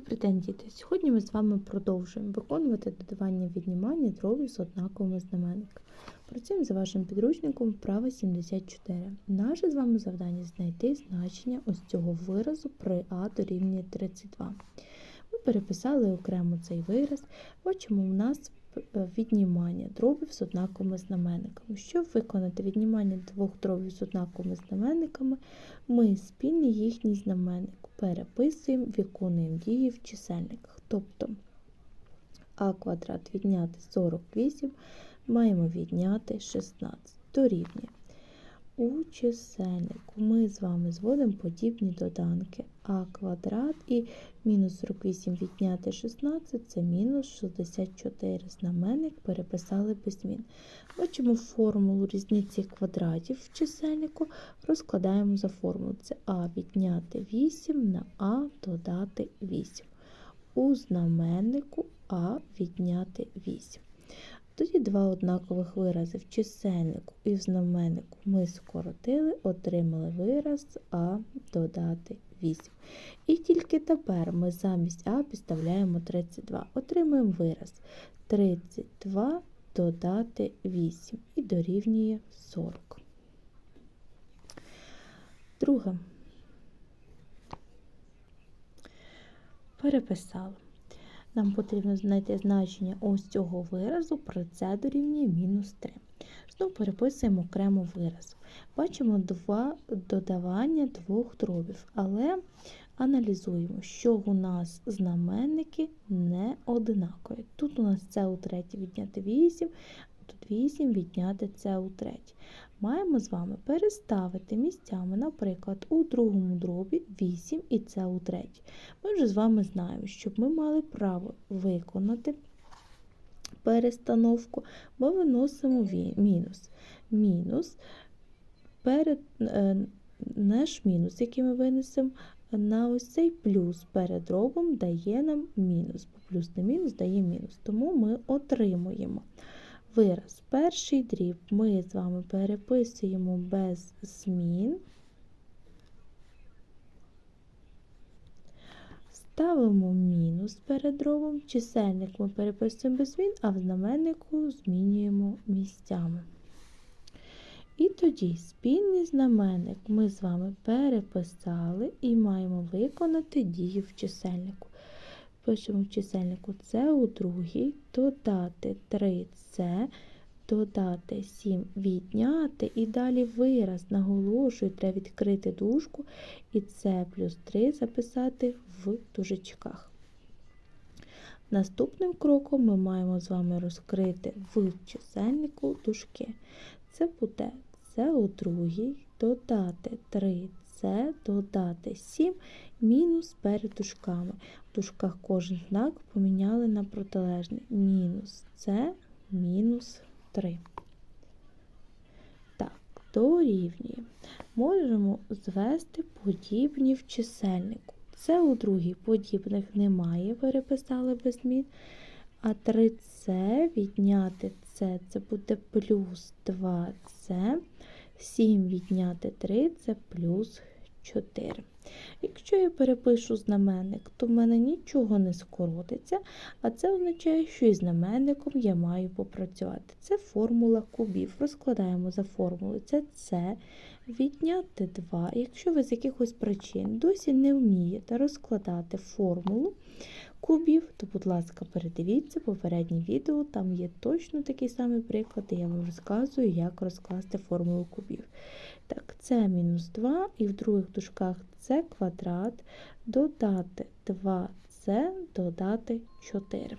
Добрий день, діти! Сьогодні ми з вами продовжуємо виконувати додавання віднімання дробів з однаковими знаменниками. Працюємо за вашим підручником вправа 74. Наше з вами завдання знайти значення ось цього виразу при А дорівнює 32. Ми переписали окремо цей вираз. Бачимо, у нас віднімання дробів з однаковими знаменниками. Щоб виконати віднімання двох дробів з однаковими знаменниками, ми спільний їхній знаменник переписуємо, виконуємо дії в чисельниках. Тобто а квадрат відняти 48, маємо відняти 16 дорівнює. У чисельнику ми з вами зводимо подібні доданки. А квадрат і мінус 48 відняти 16 це мінус 64. Знаменник переписали без змін. Бачимо формулу різниці квадратів в чисельнику, розкладаємо за формулу. Це А відняти 8 на А додати 8. У знаменнику А відняти 8. Тоді два однакових вирази в чисельнику і в знаменнику ми скоротили, отримали вираз А додати 8. І тільки тепер ми замість А підставляємо 32. Отримуємо вираз 32 додати 8 і дорівнює 40. Друге. Переписали. Нам потрібно знайти значення ось цього виразу, при це дорівнює мінус 3. Знову переписуємо окремо вираз. Бачимо два додавання двох дробів, але аналізуємо, що у нас знаменники не одинакові. Тут у нас це у третій відняти 8, тут 8 відняти це у третій. Маємо з вами переставити місцями, наприклад, у другому дробі 8 і це у третій. Ми вже з вами знаємо, щоб ми мали право виконати перестановку, ми виносимо мінус. Мінус перед е, наш мінус, який ми винесемо на ось цей плюс перед дробом дає нам мінус, бо плюс на мінус дає мінус. Тому ми отримуємо вираз. Перший дріб ми з вами переписуємо без змін. Ставимо мінус перед дробом, чисельник ми переписуємо без змін, а в знаменнику змінюємо місцями. І тоді спільний знаменник ми з вами переписали і маємо виконати дію в чисельнику. Пишемо в чисельнику С у другій, додати 3С, додати 7, відняти і далі вираз, наголошую, треба відкрити дужку і С плюс 3 записати в дужечках. Наступним кроком ми маємо з вами розкрити в чисельнику дужки. Це буде С у другій, додати 3 це додати 7 мінус перед дужками. В дужках кожен знак поміняли на протилежний. Мінус С мінус 3. Так, дорівнює. Можемо звести подібні в чисельнику. Це у другій подібних немає, переписали без змін. А 3С відняти С, це буде плюс 2С. 7 відняти 3 це плюс 4. Якщо я перепишу знаменник, то в мене нічого не скоротиться, а це означає, що із знаменником я маю попрацювати. Це формула кубів. Розкладаємо за формулу. Це С відняти 2. Якщо ви з якихось причин досі не вмієте розкладати формулу кубів, то, будь ласка, передивіться попереднє відео, там є точно такий самий приклад, де я вам розказую, як розкласти формулу кубів. Так, це мінус 2, і в других дужках це квадрат, додати 2С, додати 4.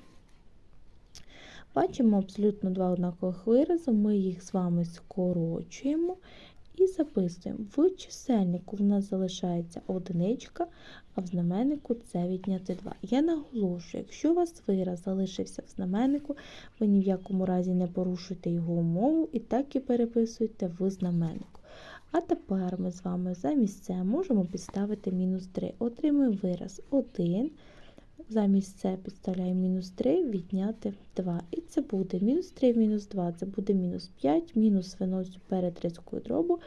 Бачимо абсолютно два однакових вирази, ми їх з вами скорочуємо і записуємо. В чисельнику в нас залишається одиничка, а в знаменнику це відняти 2. Я наголошую, якщо у вас вираз залишився в знаменнику, ви ні в якому разі не порушуйте його умову і так і переписуйте в знаменнику. А тепер ми з вами замість це можемо підставити мінус 3. Отримуємо вираз 1. Замість це підставляємо мінус 3, відняти 2. І це буде мінус 3 мінус 2, це буде мінус 5, мінус виносю перед різкою дробу.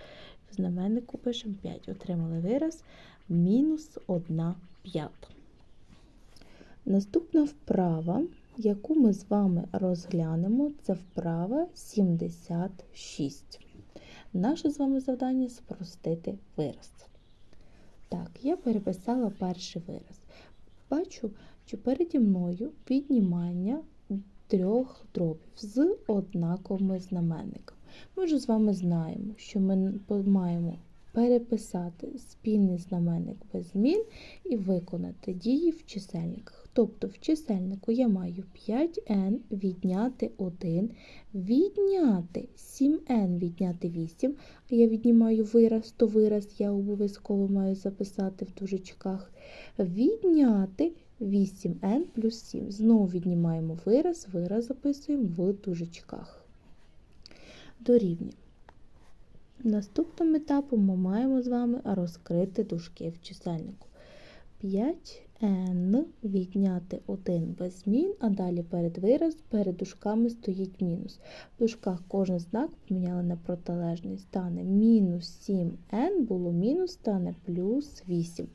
В знаменнику пишемо 5. Отримали вираз мінус 1 п'ята. Наступна вправа, яку ми з вами розглянемо, це вправа 76. Наше з вами завдання спростити вираз. Так, я переписала перший вираз. Бачу, що переді мною піднімання трьох дробів з однаковими знаменниками. Ми вже з вами знаємо, що ми маємо переписати спільний знаменник без змін і виконати дії в чисельниках. Тобто в чисельнику я маю 5n відняти 1, відняти 7n відняти 8, а я віднімаю вираз, то вираз я обов'язково маю записати в дужечках. Відняти 8n плюс 7. Знову віднімаємо вираз, вираз записуємо в дужечках. Дорівнює. Наступним етапом ми маємо з вами розкрити дужки в чисельнику. 5n відняти 1 без змін, а далі перед вираз, перед дужками стоїть мінус. В дужках кожен знак поміняли на протилежний. Стане мінус 7n, було мінус, стане плюс 8.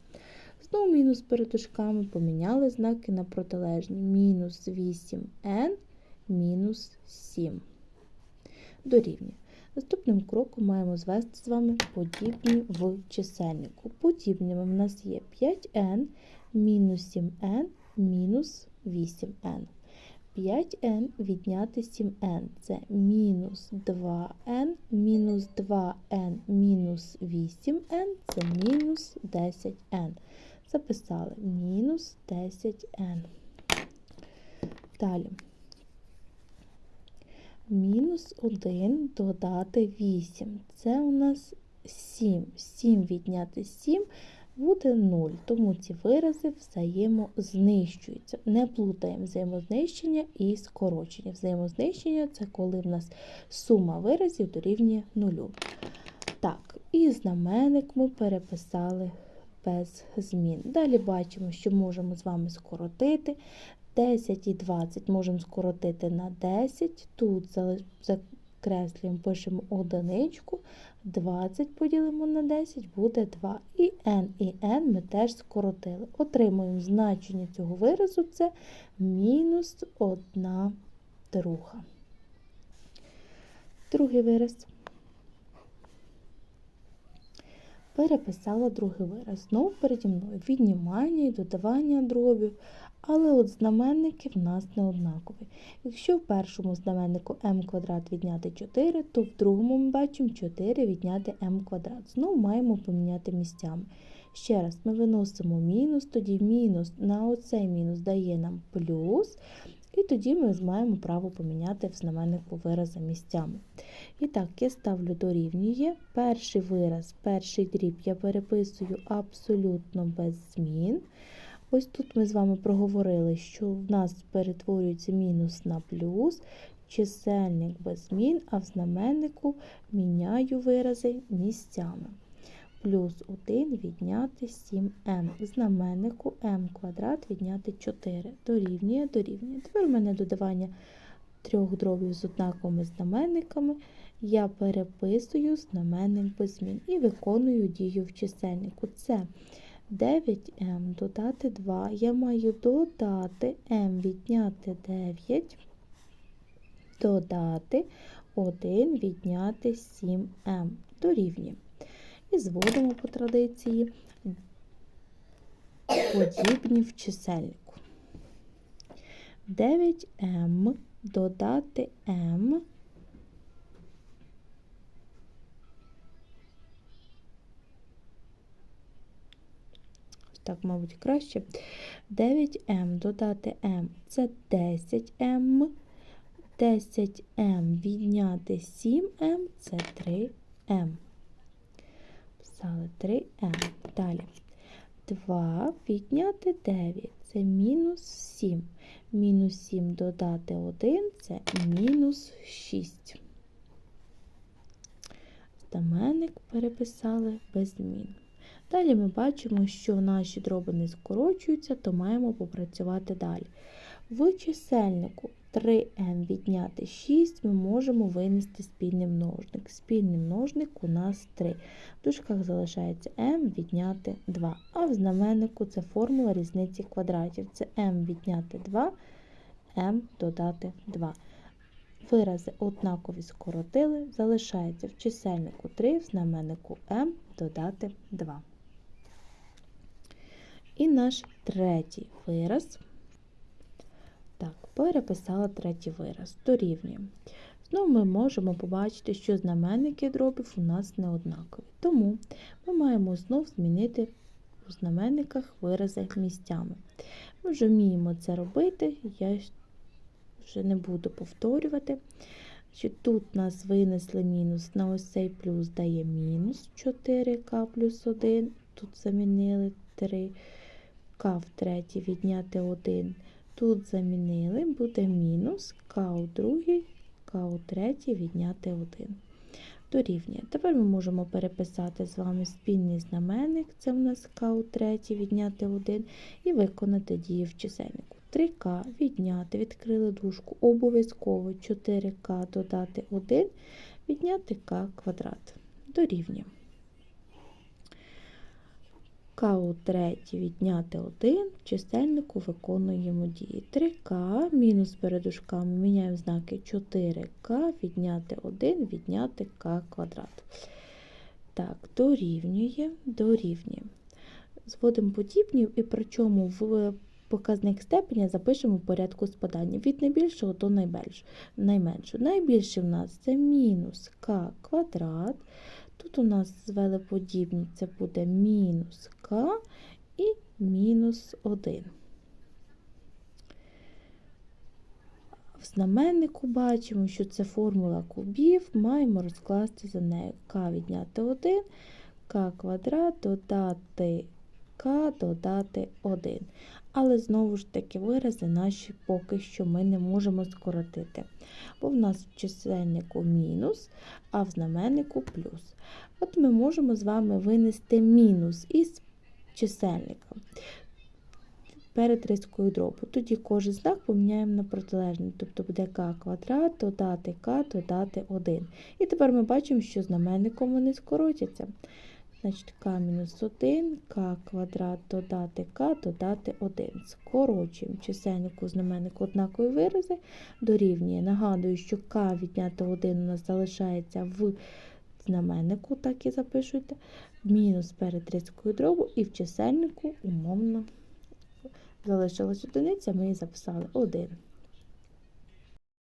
Знову мінус перед дужками поміняли знаки на протилежні. Мінус 8n, мінус 7. Дорівнює. Наступним кроком маємо звести з вами подібні в чисельнику. Подібними в нас є 5n мінус 7n мінус 8n. 5n відняти 7n це мінус 2n, мінус 2n мінус 8n це мінус 10n. Записали мінус 10n. Далі. Мінус 1 додати 8. Це у нас 7. 7 відняти 7 буде 0. Тому ці вирази взаємознищуються. Не плутаємо взаємознищення і скорочення. Взаємознищення це коли в нас сума виразів дорівнює 0. Так, і знаменник ми переписали без змін. Далі бачимо, що можемо з вами скоротити. 10 і 20 можемо скоротити на 10. Тут закреслюємо, пишемо одиничку, 20 поділимо на 10, буде 2. І n і n ми теж скоротили. Отримуємо значення цього виразу це мінус 1 друга. Другий вираз. Переписала другий вираз. Знову переді мною віднімання і додавання дробів. Але от знаменники в нас не однакові. Якщо в першому знаменнику m квадрат відняти 4, то в другому ми бачимо 4 відняти m квадрат. Знову маємо поміняти місцями. Ще раз, ми виносимо мінус, тоді мінус на оцей мінус дає нам плюс. І тоді ми маємо право поміняти в знаменнику вирази місцями. І так, я ставлю дорівнює. Перший вираз, перший дріб я переписую абсолютно без змін. Ось тут ми з вами проговорили, що в нас перетворюється мінус на плюс, чисельник без змін, а в знаменнику міняю вирази місцями. Плюс 1 відняти 7m. В знаменнику m квадрат відняти 4. Дорівнює, дорівнює. Тепер у мене додавання трьох дробів з однаковими знаменниками. Я переписую знаменник без змін і виконую дію в чисельнику. Це 9m додати 2. Я маю додати m відняти 9, додати 1 відняти 7m. Дорівнює. І зводимо по традиції подібні в чисельнику. 9m додати m так, мабуть, краще. 9М додати М це 10М. 10М відняти 7М це 3М. Писали 3М. Далі. 2 відняти 9 це мінус 7. Мінус 7 додати 1 це мінус 6. Знаменник переписали без змін. Далі ми бачимо, що наші дроби не скорочуються, то маємо попрацювати далі. В чисельнику 3m відняти 6 ми можемо винести спільний множник. Спільний множник у нас 3. В дужках залишається m відняти 2. А в знаменнику це формула різниці квадратів. Це m відняти 2, m додати 2. Вирази однакові скоротили, залишається в чисельнику 3, в знаменнику m додати 2. І наш третій вираз. Так, переписала третій вираз. Дорівнює. Знову ми можемо побачити, що знаменники дробів у нас не однакові. Тому ми маємо знов змінити у знаменниках вирази місцями. Ми вже вміємо це робити, я вже не буду повторювати. Що Тут нас винесли мінус на ось цей плюс дає мінус 4к плюс 1. Тут замінили 3 к в третій відняти 1. Тут замінили, буде мінус к у другій, к у третій відняти 1. Дорівнює. Тепер ми можемо переписати з вами спільний знаменник, це у нас к у третій відняти 1, і виконати дії в чисельнику. 3к відняти, відкрили дужку, обов'язково 4к додати 1, відняти к квадрат. Дорівнює. К у третій відняти 1, в чисельнику виконуємо дії. 3К мінус перед дужками міняємо знаки 4К відняти 1, відняти К квадрат. Так, дорівнює, дорівнює. Зводимо подібні і причому в показник степеня запишемо в порядку спадання від найбільшого до найменшого. Найбільше в нас це мінус К квадрат. Тут у нас звели подібні, це буде мінус К і мінус 1. В знаменнику бачимо, що це формула кубів, маємо розкласти за нею К відняти 1, К квадрат додати К додати 1. Але знову ж таки вирази наші поки що ми не можемо скоротити. Бо в нас в чисельнику мінус, а в знаменнику плюс. От ми можемо з вами винести мінус із чисельника перед рискою дробу. Тоді кожен знак поміняємо на протилежний, тобто буде k квадрат, додати k, додати 1. І тепер ми бачимо, що знаменником вони скоротяться. Значить, k мінус 1, k квадрат додати k, додати 1. Скорочуємо чисельнику знаменнику однакові вирази, дорівнює. Нагадую, що k відняти 1 у нас залишається в знаменнику, так і запишуйте, мінус перед різкою дробу, і в чисельнику умовно залишилась одиниця, ми її записали 1.